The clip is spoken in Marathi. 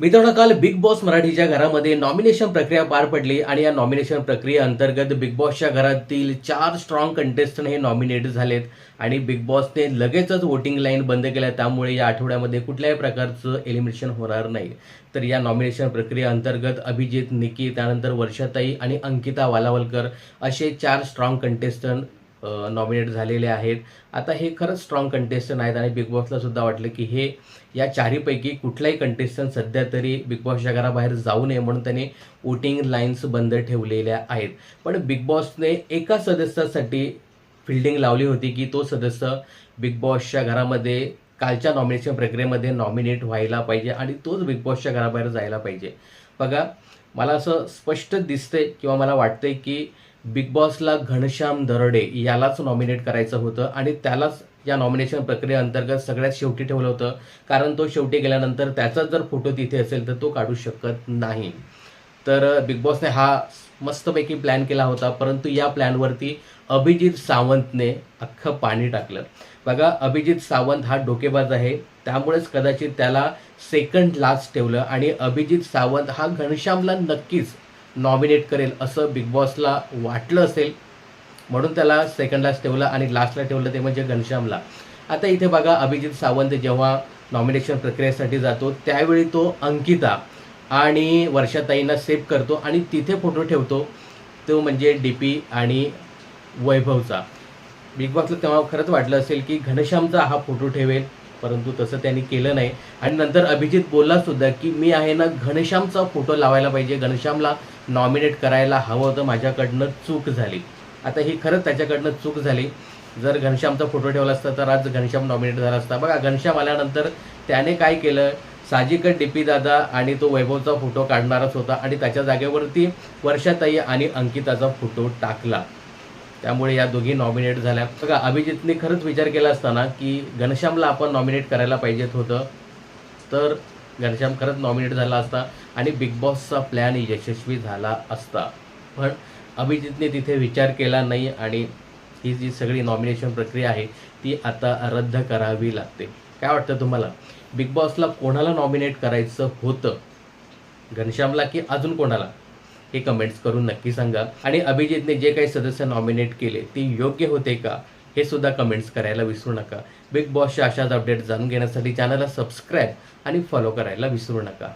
मित्रांनो काल बिग बॉस मराठीच्या घरामध्ये नॉमिनेशन प्रक्रिया पार पडली आणि या नॉमिनेशन प्रक्रियेअंतर्गत बिग बॉसच्या घरातील चार स्ट्रॉंग कंटेस्टंट हे नॉमिनेट झालेत. आणि बिग बॉसने लगेचच वोटिंग लाईन बंद केल्या. त्यामुळे या आठवड्यामध्ये कुठल्याही प्रकारचं एलिमिनेशन होणार नाही. तर या नॉमिनेशन प्रक्रियेअंतर्गत अभिजित निकी त्यानंतर वर्षाताई आणि अंकिता वालावलकर असे चार स्ट्रॉंग कंटेस्टंट नॉमिनेट झालेले आहेत. आता हे खरंच स्ट्रॉंग कंटेस्टंट आहेत आणि बिग बॉसला सुद्धा वाटलं की हे या चारीपैकी कुठलाही कंटेस्टंट सध्या तरी बिग बॉसच्या घराबाहेर जाऊ नये म्हणून त्यांनी वोटिंग लाईन्स बंद ठेवलेल्या आहेत. पण बिग बॉसने एका सदस्यासाठी फिल्डिंग लावली होती की तो सदस्य बिग बॉसच्या घरामध्ये कालच्या नॉमिनेशन प्रक्रियेमध्ये नॉमिनेट व्हायला पाहिजे आणि तोच बिग बॉसच्या घराबाहेर जायला पाहिजे. बघा मला असं स्पष्ट दिसतंय किंवा मला वाटतंय की बिग बॉसला घनश्याम दरडे यालाच नॉमिनेट करायचं होतं आणि त्यालाच या नॉमिनेशन प्रक्रियेअंतर्गत सगळ्यात शेवटी ठेवलं होतं. कारण तो शेवटी गेल्यानंतर त्याचा जर फोटो तिथे असेल तर तो काढू शकत नाही. तर बिग बॉसने हा मस्तपैकी प्लॅन केला होता. परंतु या प्लॅनवरती अभिजित सावंतने अख्खं पाणी टाकलं. बघा अभिजित सावंत हा डोकेबाज आहे. त्यामुळेच कदाचित त्याला सेकंड लास्ट ठेवलं आणि अभिजित सावंत हा घनश्यामला नक्कीच नॉमिनेट करेल असं बिग बॉसला वाटलं असेल. म्हणून त्याला सेकंडलाच ठेवलं आणि लास्टला ठेवलं ते म्हणजे घनश्यामला. आता इथे बघा अभिजित सावंत जेव्हा नॉमिनेशन प्रक्रियेसाठी जातो त्यावेळी तो अंकिता आणि वर्षाताईंना सेव्ह करतो आणि तिथे फोटो ठेवतो. तो म्हणजे डी पी आणि वैभवचा. बिग बॉसला तेव्हा खरंच वाटलं असेल की घनश्यामचा हा फोटो ठेवेल. परंतु तसं त्यांनी केलं नाही. आणि नंतर अभिजित बोलला सुद्धा की मी आहे ना घनश्यामचा फोटो लावायला पाहिजे. घनश्यामला नॉमिनेट करायला हवं होतं. माझ्याकडनं चूक झाली. आता ही खरंच त्याच्याकडनं चूक झाली. जर घनश्यामचा फोटो ठेवला असता तर आज घनश्याम नॉमिनेट झाला असता. बघा घनश्याम आल्यानंतर त्याने काय केलं? साजिकट डीपी दादा आणि तो वैभवचा फोटो काढणारच होता आणि त्याच्या जागेवरती वर्षाताई आणि अंकिताचा फोटो टाकला. त्यामुळे या दोघी नॉमिनेट झाल्या. बघा अभिजितने खरंच विचार केला असताना की घनश्यामला आपण नॉमिनेट करायला पाहिजेत होतं. तर घनश्याम खरंच नॉमिनेट झाला असता आणि बिग बॉसचा प्लॅन यशस्वी झाला असता. पण अभिजितने तिथे विचार केला नाही आणि ही जी सगळी नॉमिनेशन प्रक्रिया आहे ती आता रद्द करावी लागते. काय वाटतं तुम्हाला? बिग बॉसला कोणाला नॉमिनेट करायचं होतं? घनश्यामला की अजून कोणाला? हे कमेंट्स करून नक्की सांगा. आणि अभिजितने जे काही सदस्य नॉमिनेट केले ते योग्य होते का? हे सुद्धा कमेंट्स करायला विसरू नका. बिग बॉसच्या अशाच अपडेट जाणून घेण्यासाठी चॅनलला सबस्क्राईब आणि फॉलो करायला विसरू नका.